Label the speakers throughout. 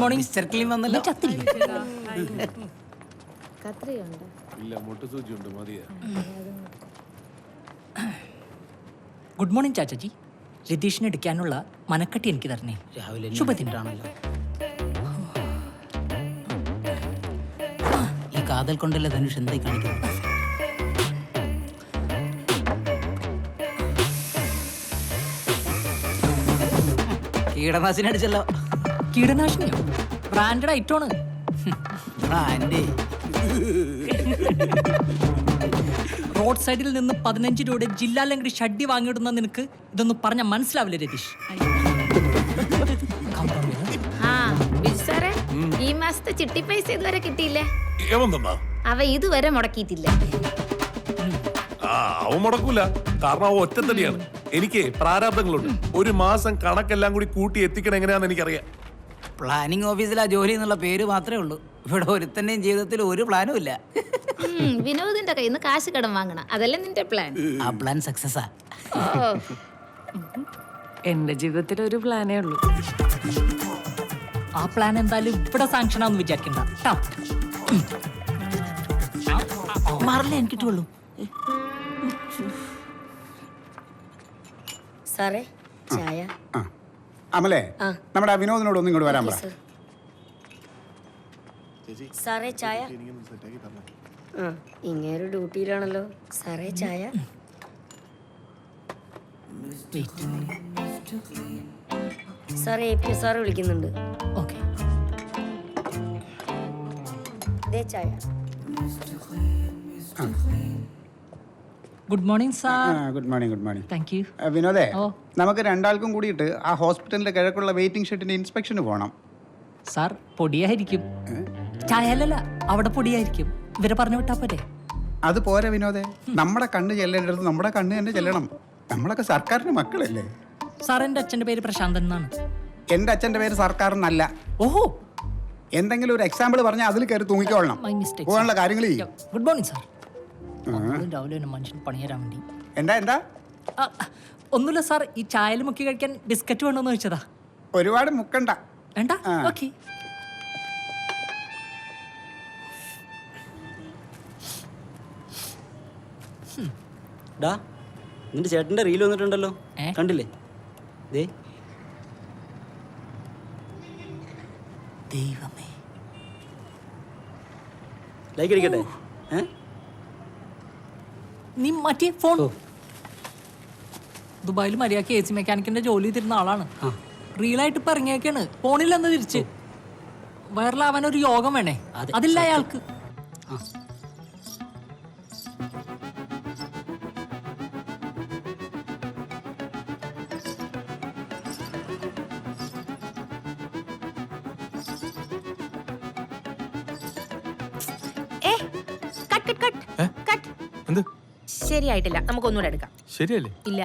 Speaker 1: Morning
Speaker 2: സർക്കിളിൽ വന്നല്ലോ.
Speaker 3: കത്രിയുണ്ട്
Speaker 4: ഇല്ല മതിയാ.
Speaker 1: ഗുഡ് മോർണിംഗ് ചാച്ചാജി രതീഷിന് എടുക്കാനുള്ള മനക്കട്ടി എനിക്ക് തരണേ.
Speaker 2: രാവിലെ
Speaker 1: ശുഭദിനാണല്ലോ
Speaker 2: ഈ കാതൽ കൊണ്ടല്ലേ ധനുഷ് എന്തായി കാണിക്കുന്നത്? കീടനാശിനി അടിച്ചല്ലോ.
Speaker 1: കീടനാശിനിയോ? ബ്രാൻഡഡ് ഐറ്റമാണ്
Speaker 2: ബ്രാൻഡ്
Speaker 1: റോഡ് സൈഡിൽ നിന്ന് പതിനഞ്ച് രൂപയുടെ ജില്ലാ ലങ്കടി ഷഡ്ഡി വാങ്ങിയിടുന്ന നിനക്ക് ഇതൊന്നും പറഞ്ഞ മനസ്സിലാവില്ല രതീഷ്?
Speaker 3: ആ ബിജു സാറേ ഈ മാസത്തെ ചിട്ടി പൈസ ഇതുവരെ കിട്ടിയില്ലേ?
Speaker 4: ഏവൻ തന്നാ
Speaker 3: അവ ഇതുവരെ മുടക്കിയിട്ടില്ല?
Speaker 4: ആ അവൻ മുടക്കൂല. കാരണം അവ ഒറ്റത്തടിയാണ്. എനിക്ക് പ്രാരാബ്ദങ്ങളുണ്ട്. ഒരു മാസം കണക്കെല്ലാം കൂടി കൂട്ടി എത്തിക്കണം എങ്ങനെയാന്ന് എനിക്കറിയാം.
Speaker 2: പ്ലാനിങ് ഓഫീസിലാ ജോലി എന്നുള്ള പേര് മാത്രമേ ഉള്ളൂ. ഇവിടെ ഒരുത്തന്റെയും ജീവിതത്തിൽ ഒരു പ്ലാനും ഇല്ല.
Speaker 3: ഉം, വിനോദിന്റെ കയ്യിൽ നിന്ന് കാശ് കടം വാങ്ങണം. അതല്ലേ നിന്റെ പ്ലാൻ
Speaker 2: ആ പ്ലാൻ സക്സസ് ആ.
Speaker 5: എന്റെ ജീവിതത്തിൽ ഒരു പ്ലാനേ ഉള്ളൂ.
Speaker 1: ആ പ്ലാൻ എന്തായാലും ഇവിടെ സാങ്ഷൻ ആണെന്ന് വിചാരിക്കണ്ട. ട്ടാ.
Speaker 2: മാറില്ല എനിക്ക് കിട്ടുള്ളൂ.
Speaker 6: സാറേ ചായ?
Speaker 7: ആ. അമലേ നമ്മുടെ ആ വിനോദിനോട് ഒന്നും ഇങ്ങോട്ട് വരാൻ പറ.
Speaker 6: സർ. സാറേ ചായ? ആ ഇങ്ങേരു ഡ്യൂട്ടിയിലാണല്ലോ. സാറേ ചായ? സാറേ എ പി സാറ് വിളിക്കുന്നുണ്ട്.
Speaker 1: ഓക്കെ
Speaker 6: ദേ ചായ.
Speaker 1: Good morning sir
Speaker 7: good morning good morning
Speaker 1: thank you
Speaker 7: വിനോദേ
Speaker 1: ഓ.
Speaker 7: നമുക്ക് രണ്ടാൾക്കും കൂടിയിട്ട് ആ ഹോസ്പിറ്റലിന്റെ കിഴക്കുള്ള വെയിറ്റിംഗ് ഷെഡിന്റെ ഇൻസ്പെക്ഷന് പോകണം
Speaker 1: സാർ പൊടിയായിരിക്കും. ചായല്ല അവിടെ പൊടിയായിരിക്കും. ഇവരെ പറഞ്ഞു വിട്ടാ പോരെ.
Speaker 7: അത് പോരെ വിനോദേ. നമ്മുടെ കണ്ണ് ചെല്ലേണ്ടത് നമ്മുടെ കണ്ണ് തന്നെ ചെല്ലണം. നമ്മളൊക്കെ സർക്കാരിന്റെ മക്കളല്ലേ?
Speaker 1: സാർ എന്റെ അച്ഛന്റെ പേര് പ്രശാന്തൻ എന്നാണ്.
Speaker 7: എന്റെ അച്ഛന്റെ പേര് സർക്കാർ എന്നല്ല.
Speaker 1: ഓഹോ.
Speaker 7: എന്തെങ്കിലും ഒരു എക്സാമ്പിൾ പറഞ്ഞാൽ അതിൽ കയറി തൂങ്ങിക്കോളണം.
Speaker 1: മൈ മിസ്റ്റേക്ക്
Speaker 7: പോകാനുള്ള കാര്യങ്ങൾ ചെയ്യും
Speaker 1: ഗുഡ് മോർണിംഗ് സാർ രാവിലെ തന്നെ മനുഷ്യൻ പണി വേണ്ടി.
Speaker 7: എന്താ എന്താ?
Speaker 1: ആ, ഒന്നുമില്ല സാർ ഈ ചായൽ മുക്കി കഴിക്കാൻ ബിസ്ക്കറ്റ് വേണമെന്ന് ചോദിച്ചതാ.
Speaker 7: ഒരുപാട് മുക്കണ്ട.
Speaker 1: വേണ്ട?
Speaker 7: ആ.
Speaker 1: ഓക്കെ.
Speaker 8: ഡാ നിന്റെ ചേട്ടന്റെ റീൽ വന്നിട്ടുണ്ടല്ലോ.
Speaker 1: ഏ?
Speaker 8: കണ്ടില്ലേ? ദേ.
Speaker 2: ദൈവമേ.
Speaker 8: ലൈക്ക് അടിക്കട്ടെ? ഏ?
Speaker 1: നീ ഫോൺ. ദുബായിൽ മര്യാദയ്ക്ക് എ സി മെക്കാനിക്കിന്റെ ജോലി ചെയ്തിരുന്ന ആളാണ്. റീലായിട്ട് ഇപ്പൊ ഇറങ്ങിയൊക്കെയാണ് എന്ന് തിരിച്ച്. വൈറലാവാൻ ഒരു യോഗം വേണേ.
Speaker 2: അതെ,
Speaker 1: അതില്ല അയാൾക്ക്.
Speaker 9: ഏ കട്ട് കട്ട് കട്ട്. ശരിയായിട്ടില്ല. നമുക്കൊന്നുകൂടെ എടുക്കാം.
Speaker 4: ശരിയല്ലേ?
Speaker 9: ഇല്ല.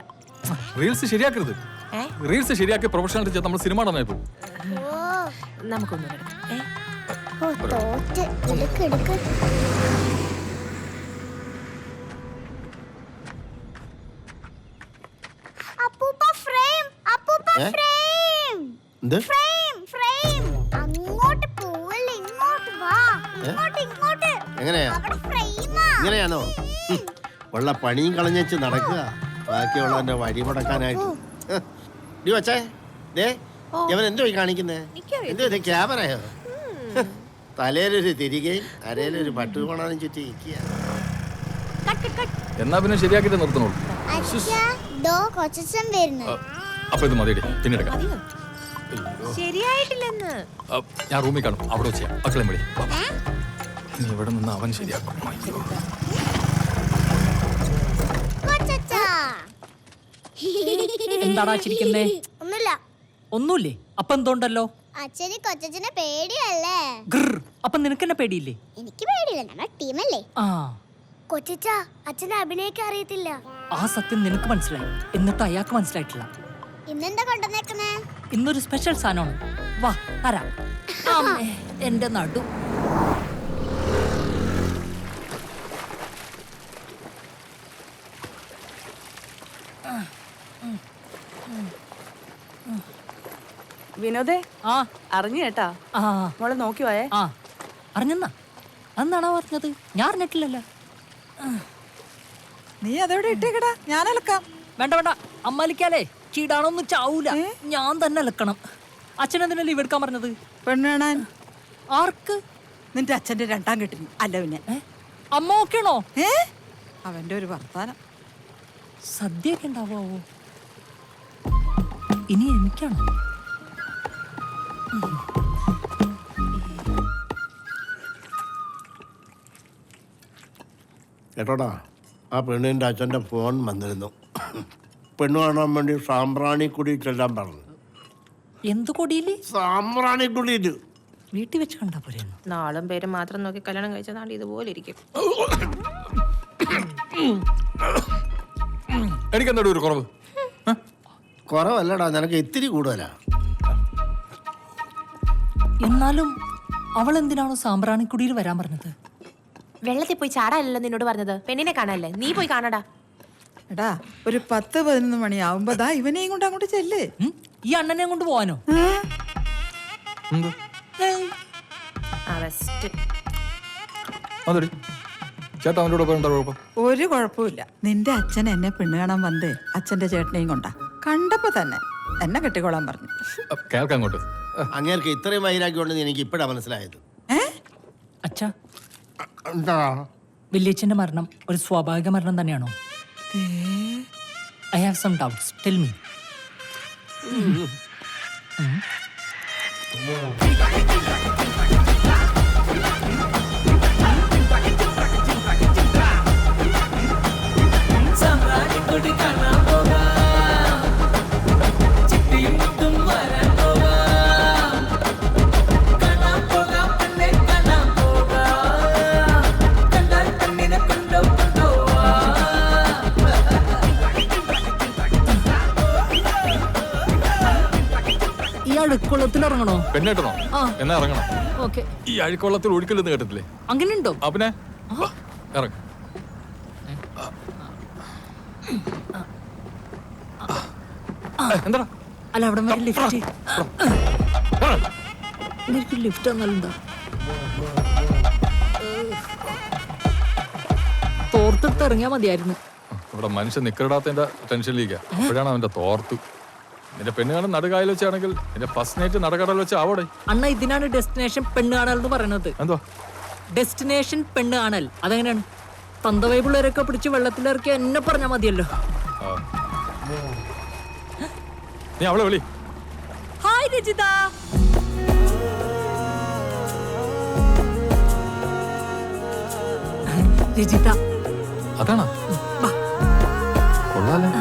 Speaker 4: റീൽസ് ശരിയാക്കരുത്.
Speaker 9: ഏ?
Speaker 4: റീൽസ് ശരിയാക്കി പ്രൊഫഷണൽ നമ്മൾ സിനിമ നടന്നായി പോകും
Speaker 9: നമുക്കൊന്നുകൂടെ എടുക്കാം. ഏ?
Speaker 10: അപ്പൂപ്പ ഫ്രെയിം അപ്പൂപ്പ ഫ്രെയിം. Frame frame. അങ്ങോട്ട് പോവല്ല ഇങ്ങോട്ട് വാ. ഇങ്ങോട്ട് ഇങ്ങോട്ട്.
Speaker 11: എങ്ങനെയാ?
Speaker 10: അവിടെ ഫ്രെയിമാ.
Speaker 11: ഇങ്ങനെയാണോ? ഹും, ഉള്ള പണിയും കളഞ്ഞേച്ച് നടക്കുക. ബാക്കിയുള്ളവന്റെ വഴി മുടക്കാനായിട്ട്. ഡി വച്ചേ ദേ ഇവൻ എന്തോ ഈ കാണിക്കുന്നേ? എന്തോ ഇത് ക്യാമറയോ. തലയിലൊരു തിരികെയും അരയിലൊരു പട്ടുകോണാനും ചുറ്റി നിൽക്കുക.
Speaker 4: എന്നാ പിന്നെ ശരിയാക്കിട്ട് നിർത്തണുള്ളൂ അപ്പൊ ഇത് മതി
Speaker 9: ശരിയായിട്ടില്ലെന്ന്.
Speaker 4: ഞാൻ റൂമിൽ കാണും. അവിടെ വെച്ച് ചെയ്യാം. മക്കളെ വിളി ഇവിടെ നിന്ന് അവൻ ശരിയാക്കും.
Speaker 1: എന്താടാ ചിരിക്കുന്നേ?
Speaker 10: ഒന്നുമില്ല.
Speaker 1: ഒന്നുമില്ലേ? അപ്പൊ എന്തോണ്ടല്ലോ?
Speaker 10: അച്ഛന് കൊച്ചച്ഛനെ പേടിയല്ലേ?
Speaker 1: ഗ്ർ അപ്പൊ നിനക്ക് എന്നെ പേടിയില്ലേ?
Speaker 10: എനിക്ക് പേടിയില്ല. നമ്മുടെ ടീമല്ലേ?
Speaker 1: ആ.
Speaker 10: കൊച്ചച്ഛ അച്ഛനെ അഭിനയിക്കാൻ അറിയത്തില്ല.
Speaker 1: ആ സത്യം നിനക്ക് മനസ്സിലായി. എന്നിട്ട് അയാൾക്ക് മനസ്സിലായിട്ടില്ല.
Speaker 10: ഇന്നെന്താ കൊണ്ടുവന്നേക്കുന്നേ?
Speaker 1: ഇന്നൊരു സ്പെഷ്യൽ സാധനമാണ്. വാ തരാം. അമ്മേ, എന്റെ നടു.
Speaker 5: വിനോദേ
Speaker 1: ആ.
Speaker 5: അറിഞ്ഞു കേട്ടാ?
Speaker 1: ആ.
Speaker 5: മോളെ നോക്കി പോയേ
Speaker 1: ആ. അറിഞ്ഞെന്നാ? അന്നാണോ പറഞ്ഞത്? ഞാൻ അറിഞ്ഞിട്ടില്ലല്ലോ.
Speaker 5: നീ അതെവിടെ ഇട്ടേക്കടാ? ഞാൻ അലക്കാം.
Speaker 1: വേണ്ട വേണ്ട. അമ്മലിക്കാലേ ചീടാണോന്ന് ചാവൂല. ഞാൻ തന്നെ അലക്കണം. അച്ഛൻ എന്തിനാ ലീവ് എടുക്കാൻ പറഞ്ഞത്?
Speaker 5: പെണ്ണാണ്
Speaker 1: ആർക്ക്?
Speaker 5: നിന്റെ അച്ഛന്റെ രണ്ടാം കെട്ടിന് അല്ല പിന്നെ
Speaker 1: അമ്മ ഓക്കെയാണോ
Speaker 5: ഏ? അവന്റെ ഒരു വർത്താനം.
Speaker 1: സദ്യയൊക്കെ ഉണ്ടാവോ ഇനി എനിക്കാണോ?
Speaker 11: കേട്ടോടാ ആ പെണ്ണിന്റെ അച്ഛന്റെ ഫോൺ വന്നിരുന്നു. പെണ്ണ് കാണാൻ വേണ്ടി സാമ്പ്രാണിക്കുടി ചെല്ലാൻ പറഞ്ഞു.
Speaker 1: എന്ത് കൊടിയിൽ?
Speaker 11: സാമ്പ്രാണിക്കുടിയിൽ
Speaker 1: വീട്ടിൽ വെച്ച് കണ്ടാ പോലെ
Speaker 9: നാളും പേരും മാത്രം നോക്കി കല്യാണം കഴിച്ചതാണ്ട് ഇതുപോലെ ഇരിക്കും.
Speaker 12: എനിക്ക് എന്താ ഒരു കുറവ്?
Speaker 11: കുറവല്ലടാ നിനക്ക് ഇത്തിരി കൂടുതലാ.
Speaker 1: എന്നാലും അവൾ എന്തിനാണോ സാമ്പ്രാണിക്കുടിയിൽ വരാൻ പറഞ്ഞത്?
Speaker 9: വെള്ളത്തിൽ പോയി ചാടാനല്ലോ നിന്നോട് പറഞ്ഞത്. പെണ്ണിനെ കാണാനല്ലേ? നീ പോയി കാണടാ.
Speaker 5: എടാ ഒരു പത്ത് പതിനൊന്ന് മണിയാവുമ്പോ ദാ ഇവനെയും കൊണ്ട് അങ്ങോട്ട് ചെല്ലേ.
Speaker 1: ഉം? ഈ അണ്ണനെ കൊണ്ട് പോവാനോ? ഏയ്.
Speaker 9: ആ ബെസ്റ്റ്
Speaker 12: അതെടി ചേട്ടാ അവന്റെ കൂടെ എന്താ കുഴപ്പം?
Speaker 5: ഒരു കുഴപ്പമില്ല നിന്റെ അച്ഛൻ എന്നെ പെണ്ണ് കാണാൻ വന്നേ അച്ഛന്റെ ചേട്ടനെയും കൊണ്ടാ. കണ്ടപ്പോ തന്നെ എന്നെ കെട്ടിക്കോളാൻ പറഞ്ഞു.
Speaker 12: കേൾക്കാം അങ്ങോട്ട്.
Speaker 11: അങ്ങേർക്ക് ഇത്രയും വൈരാഗ്യം ഉണ്ടെന്ന് എനിക്ക് ഇപ്പോഴാണ് മനസ്സിലായത്.
Speaker 5: ഏ?
Speaker 1: അച്ഛാ.
Speaker 11: എന്താ?
Speaker 1: വല്യച്ഛന്റെ മരണം ഒരു സ്വാഭാവിക മരണം തന്നെയാണോ? I have some doubts tell me ഈ അടുക്കുളത്തിൽ ഇറങ്ങണോ
Speaker 12: പെണ്ണേട്ടണോ. എന്നാ ഇറങ്ങണം
Speaker 1: ഓക്കെ
Speaker 12: ഈ അഴുക്കൊള്ളത്തിൽ ഒഴുക്കില്ലെന്ന് കേട്ടിട്ടില്ലേ
Speaker 1: അങ്ങനെയുണ്ടോ
Speaker 12: ആ പിന്നെ ഇറങ്ങ എന്താടാ എന്താ
Speaker 1: അല്ല അവിടെ വരെ ലിഫ്റ്റ് എനിക്ക് ലിഫ്റ്റ് തന്നാലെന്താ തോർത്തെടുത്ത് ഇറങ്ങിയാ മതിയായിരുന്നു
Speaker 12: ഇവിടെ മനുഷ്യൻ നിക്കറിടാത്തതിന്റെ ടെൻഷനിലേക്കാ അപ്പോഴാണ് അവന്റെ തോർത്ത് നിന്റെ പെണ്ണുകാണൻ നടുകായൽ വെച്ചാണെങ്കിൽ നിന്റെ ഫസ്റ്റ് നൈറ്റ് നടക്കടൽ വെച്ച് ആവോടെ
Speaker 1: അണ്ണ ഇതിനാണ് ഡെസ്റ്റിനേഷൻ പെണ്ണ് കാണൽ എന്ന് പറയുന്നത്
Speaker 12: എന്തോ
Speaker 1: ഡെസ്റ്റിനേഷൻ പെണ്ണ് കാണൽ. അതെങ്ങനെയാണ്? തന്തവൈ പിള്ളേരൊക്കെ പിടിച്ച് വെള്ളത്തിലിറക്കി എന്നെ പറഞ്ഞാൽ മതിയല്ലോ.
Speaker 12: നീ അവളെ വിളി.
Speaker 1: ഹായ് രജിത. രജിത.
Speaker 12: അതാണോ? കൊള്ളാലോ.